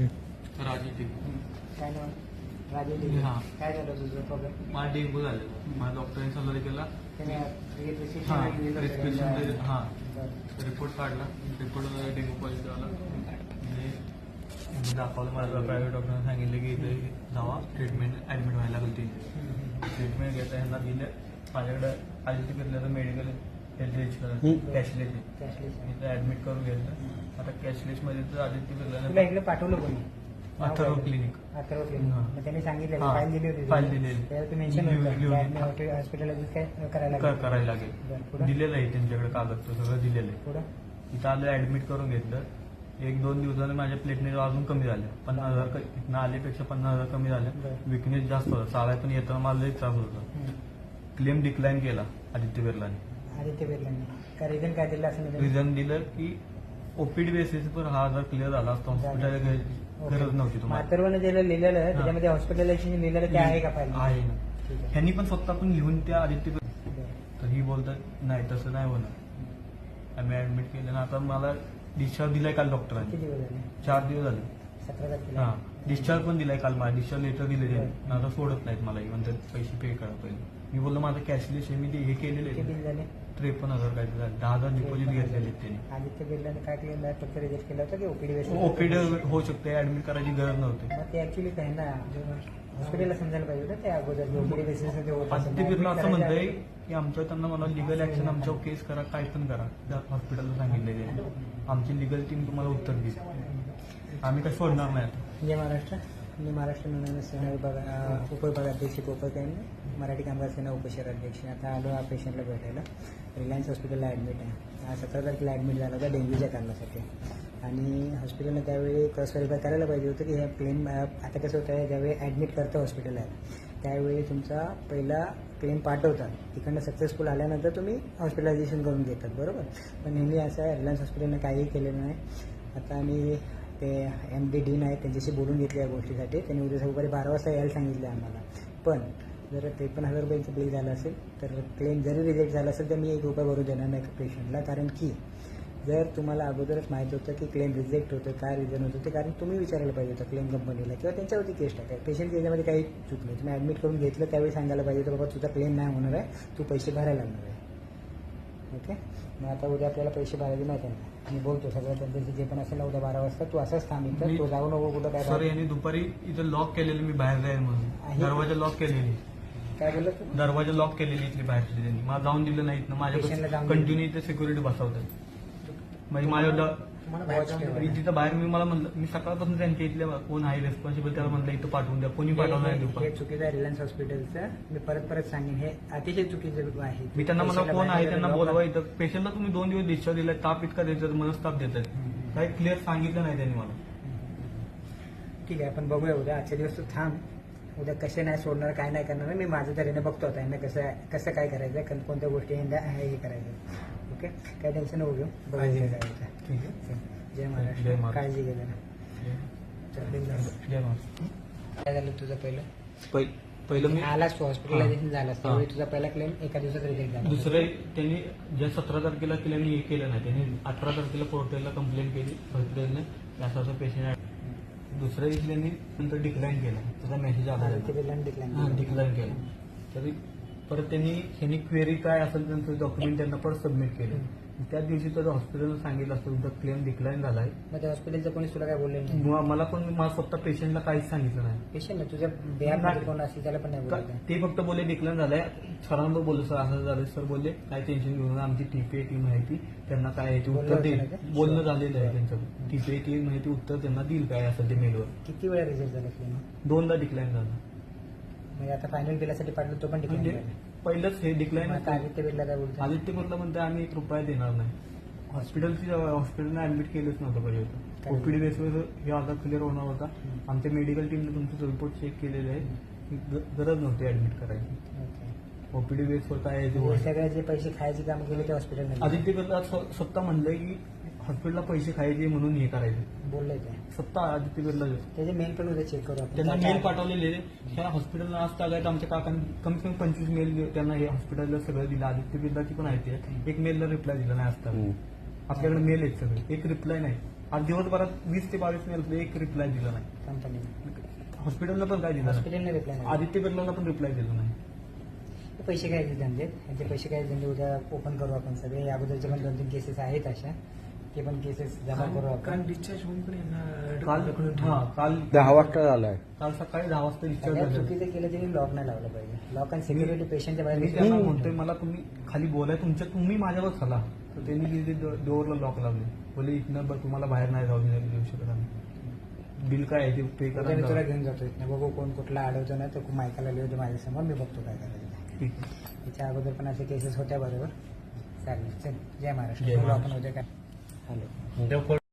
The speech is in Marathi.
राजू काय नाव. हा. काय झालं तुझं? प्रॉब्लेम मला डेंगू झालेला मला डॉक्टरांनी सल्ला केला. त्याने हा रिस्ट्रिक्शन दिलं होतं प्रिस्क्रिप्शन त्यांना. हा. बरं. रिपोर्ट काढला. रिपोर्ट डेंगू पॉझिटिव्ह आला. म्हणजे मी दाखवलं मला प्रायव्हेट डॉक्टरांनी सांगितलं की इथे जावा. ट्रीटमेंट ॲडमिट व्हायला लागली ती. ट्रीटमेंट घेता ह्यांना दिलं. माझ्याकडे आधी ते तर मेडिकल हेल्थ इन्शुरन्स कॅशलेस. इथं ऍडमिट करून घेतलं आता कॅशलेसमध्ये तर आदित्य तुला बिर्ला इकडे पाठवलं कोणी अथर्व क्लिनिक अथर्व क्लिनिक हा. मग त्यांनी सांगितलं हा. फाईल दिली होती फाईल. दिलेली. त्याला तू मेन्शन लिहून- होतं लिहून. हॉस्पिटल काय करायला क- लागेल. करायला लागेल बरं, पुढं? दिलेलं आहे त्यांच्याकडे कागद तो सगळं दिलेलं आहे पुढं इथं आलं ऍडमिट करून घेतलं एक दोन दिवसाने माझ्या प्लेटने अजून कमी झाल्या पन्नास हजार क- इथनं आल्यापेक्षा पन्नास हजार कमी झाल्या बरं. विकनेस जास्त होता चालाय पण येताना मला लई त्रास होता हम्म. क्लेम डिक्लाईन केला आदित्य बिर्लाने आदित्य बिर्लांनी का रिझन काय दिलं असं रिझन दिलं की ओपीडी बेसिसवर हा आजार क्लिअर झाला असता हॉस्पिटल गरज नव्हती तुम्हाला. जे लिहिलेलं आहे त्याच्यामध्ये हॉस्पिटलायझेशन लिहिलेलं ते आहे का फाईल आहे ना. ठीक आहे. ह्यांनी पण स्वतः पण लिहून त्या आदित्य बिर्ला- बरं. तर ही बोलतात नाही तसं नाही होणार. आम्ही ऍडमिट केलं. ना आता मला डिस्चार्ज दिलाय काल डॉक्टरांनी किती दिवस झाले? चार दिवस झाले. सतरा तारखेला हा डिस्चार्ज पण दिलाय काल मला डिस्चार्ज लेटर दिले त्यांनी आता सोडत नाहीत मला म्हणतात पैसे पे करा पहिले मी बोललो माझं कॅशलेस आहे मी ते हे केलेले किती बिल झाले त्रेपन्न हजार काय झाले? दहा हजार डिपॉझिट घेतलेले त्यांनी. आदित्य बिर्लाने काय केलं? फक्त रिजेक्ट केलं होतं की ओपीडी ओपीडी होऊ शकते ऍडमिट करायची गरज नव्हती. मग ते ऍक्च्युली काय ना हॉस्पिटलला समजायला पाहिजे होतं त्या अगोदर ओपीडी बेसिस होत. आदित्य बिर्ला असं म्हणतंय की आमच्या त्यांना मला लिगल ऍक्शन आमच्यावर केस करा काय पण करा. हॉस्पिटलला सांगितले त्यांनी. आमची लिगल टीम तुम्हाला उत्तर देईल. आम्ही काय सोडणार नाही आता. जय महाराष्ट्र मी महाराष्ट्र नवनवीन सेना विभाग अ, उपविभागाध्यक्ष कोपरकर मराठी कामगार सेना उपशहराध्यक्ष. आता आलो हा पेशंटला भेटायला. रिलायन्स हॉस्पिटलला ॲडमिट आहे. हा सतरा तारखेला ॲडमिट झाला होता डेंग्यूच्या कारणासाठी. आणि हॉस्पिटलनं त्यावेळी क्रॉस व्हेरीफाय करायला पाहिजे होतं की ह्या क्लेम आता कसं होतं आहे ज्यावेळी ॲडमिट करतं हॉस्पिटल आहे त्यावेळी तुमचा पहिला क्लेम पाठवतात. तिकडनं सक्सेसफुल आल्यानंतर तुम्ही हॉस्पिटलायझेशन करून घेतात. बरोबर? पण नेहमी असं आहे रिलायन्स हॉस्पिटलनं काहीही केलेलं नाही. आता आम्ही ते एम डी डीन आहेत त्यांच्याशी बोलून घेतले या गोष्टीसाठी. त्यांनी उद्या सकाळी बारा वाजता यायला सांगितलं आम्हाला. पण जर त्रेपन्न हजार रुपयांचं बिल झालं असेल तर क्लेम जरी रिजेक्ट झाला असेल तर मी एक रुपया भरू देणार नाही पेशंटला कारण की जर तुम्हाला अगोदरच माहीत होतं की क्लेम रिजेक्ट होतं काय रिझन होतं ते कारण तुम्ही विचारायला पाहिजे होतं क्लेम कंपनीला किंवा त्यांच्यावरती केस टाकाय पेशंट याच्यामध्ये काही नाही. तुम्ही ॲडमिट करून घेतलं त्यावेळी सांगायला पाहिजे होतं बाबा तुझा क्लेम नाही होणार आहे. तू पैसे भरायला लागणार आहे. ओके? मग आता उद्या आपल्याला पैसे भरायचे माहिती आहे मी बोलतो सगळं त्यांच्याशी जे पण असेल ना उद्या बारा वाजता तू असंच थांब इथं. तू जाऊ नको कुठं काय सर बाहेर. यांनी दुपारी इथं लॉक केलेलं मी बाहेर जाईल म्हणून. दरवाजा लॉक केलेली. काय बोलत तू? दरवाजा लॉक केलेली इथली बाहेरची त्यांनी. मला जाऊन दिलं नाहीत ना Patientला माझ्या जाऊन कंटिन्यू इथे सिक्युरिटी बसवतात. म्हणजे माझ्या बाहेर. तिथं बाहेर मी मला म्हणलं मी सकाळपासून त्यांच्या इथल्या कोण आहे रेस्पॉन्सिबल त्याला म्हणलं इथं पाठवून द्या कोणी पाठवलं नाही हे- दुपारी चुकीचं आहे रिलायन्स हॉस्पिटलचं मी परत परत सांगेन हे अतिशय चुकीचं आहे मी त्यांना मला पैशाला कोण आहे? बाहेर त्यांना बोलवा इथं. पेशंटला तुम्ही दोन दिवस डिस्चार्ज दिलाय ताप इतका देतात मनस्ताप देतात. काही क्लिअर सांगितलं नाही त्यांनी मला. ठीक आहे आपण बघूया उद्या. आजच्या दिवस तू थांब. उद्या कसे नाही सोडणार काय नाही करणार मी माझ्या तऱ्हेने बघतो आता यांना कसं कसं काय करायचं कन- कोणत्या गोष्टी यांना हे करायचं. ओके? काय टेन्शन नको घेऊ. बघू काळजी काय जय महाराष्ट्र. काळजी घे जरा. झालं. काय झालं तुझं पहिलं? पहि- पहिलं मी आलास तू हॉस्पिटलायझेशन झालास हा. त्यावेळी तुझा पहिला क्लेम एका दिवसात रिजेक्ट झाला. दुसरं त्यांनी ज्या सतरा तारखेला केलं मी हे केलं नाही त्यांनी अठरा तारखेला पोर्टलला कंप्लेंट केली हॉस्पिटलने असं असं पेशंट दुसऱ्या दिवशी त्यांनी नंतर डिक्लाईन केला. त्याचा मेसेज आला हा केलं. डिक्लाईन केला. तरी परत त्यांनी त्यांनी क्वेरी काय असेल त्यांचं डॉक्युमेंट त्यांना परत सबमिट केलं. त्या दिवशी तर हॉस्पिटलनं सांगितलं असतं तुमचा क्लेम डिक्लाईन झालाय. मग त्या हॉस्पिटलचं कोणी तुला काय बोलले नाही. म- मला पण मला स्वतः पेशंटला काहीच सांगितलं नाही. पेशंट ना तुझ्या बिहार कोण असेल त्याला पण नाही ते फक्त बोलले डिक्लेअर झालंय. सरांना बोललो सर असं झालं सर बोलले काय टेन्शन घेऊ नका आमची टीपीए टीम आहे ती. त्यांना काय आहे ते उत्तर देईल. ते? बोलणं झालेलं आहे त्यांचं. टीपीए टीम आहे ती उत्तर त्यांना देईल काय असेल ते मेलवर किती वेळा रिजेक्ट झाला क्लेम दोनदा डिक्लाईन झालं. म्हणजे आता फायनल केल्यासाठी पाठवलं तो पण म्हणजे पहिलंच हे डिक्लाईन आदित्य बिर्ला काय बोलतो आदित्य कुठलं म्हणते आम्ही एक रुपया देणार नाही. हॉस्पिटलची हॉस्पिटलने ऍडमिट केलंच नव्हतं पाहिजे? होतं ओपीडी बेसवर हे आता क्लिअर होणार होता. आमच्या मेडिकल टीमने तुमचे रिपोर्ट चेक केलेले आहे. गरज नव्हती ऍडमिट करायची. ओपीडी बेसवर काय आहे ते हे होईल. सगळे जे पैसे खायचे काम केले ते हॉस्पिटल आदित्य बिर्ला स्व- स्वतः म्हणलंय की हॉस्पिटलला पैसे खायचे म्हणून हे करायचे. बोलले ते स्वतः आदित्य बिर्ला त्याचे मेल पण उद्या चेक करू आपण. त्यांना काय- मेल पाठवलेले ह्या हॉस्पिटलला आज तागायत आमच्या काकांनी कमीत कमी पंचवीस मेल त्यांना हे हॉस्पिटलला सगळं दिलं. आदित्य बिर्लाची पण आहे ते. एक मेलला रिप्लाय दिला नाही असता आपल्याकडे मेल आहेत सगळे. एक रिप्लाय नाही. आज दिवसभरात वीस ते बावीस मेल एक रिप्लाय दिला नाही. कंपनीने हॉस्पिटलला पण काय दिलं नाही. हॉस्पिटलने रिप्लाय नाही. आदित्य बिर्लाला पण रिप्लाय दिला नाही. पैसे काय धंदे. यांचे पैसे काय धंदे उद्या ओपन करू आपण सगळे. या अगोदरचे पण दोन तीन केसेस आहेत अशा. ते पण केसेस जमा करू आपण कारण डिस्चार्ज होऊन पण यांना काल हा काल दहा वाजता झालाय. काल सकाळी दहा वाजता सगळ्यात डिस्चार्ज झाले. चुकीचं केलं त्यांनी लॉक नाही लावलं पाहिजे. लॉक आणि सिक्युरिटी पेशंटच्या मी बाहेर त्यांना म्हणतोय मला तुम्ही खाली बोलाय तुमच्या तुम्ही माझ्यावर चला. तर त्यांनी गेली डोअरला लॉक लावले. बोले इथनं ब- तुम्हाला बाहेर नाही जाऊ देऊ देऊ शकत आम्ही. बिल काय आहे ते पे उद्या मी तुला करा घेऊन जातो इथनं बघू कोण कुठला अडवतो ना तर मायकाला लिहितो माझ्यासमोर. मी बघतो काय करायचं. ठीक आहे. त्याच्या अगोदर पण असे केसेस होत्या बरोबर. चालेल चल. जय महाराष्ट्र. जय बोलू महाराष्ट्र. आपण उद्या काय 你都不。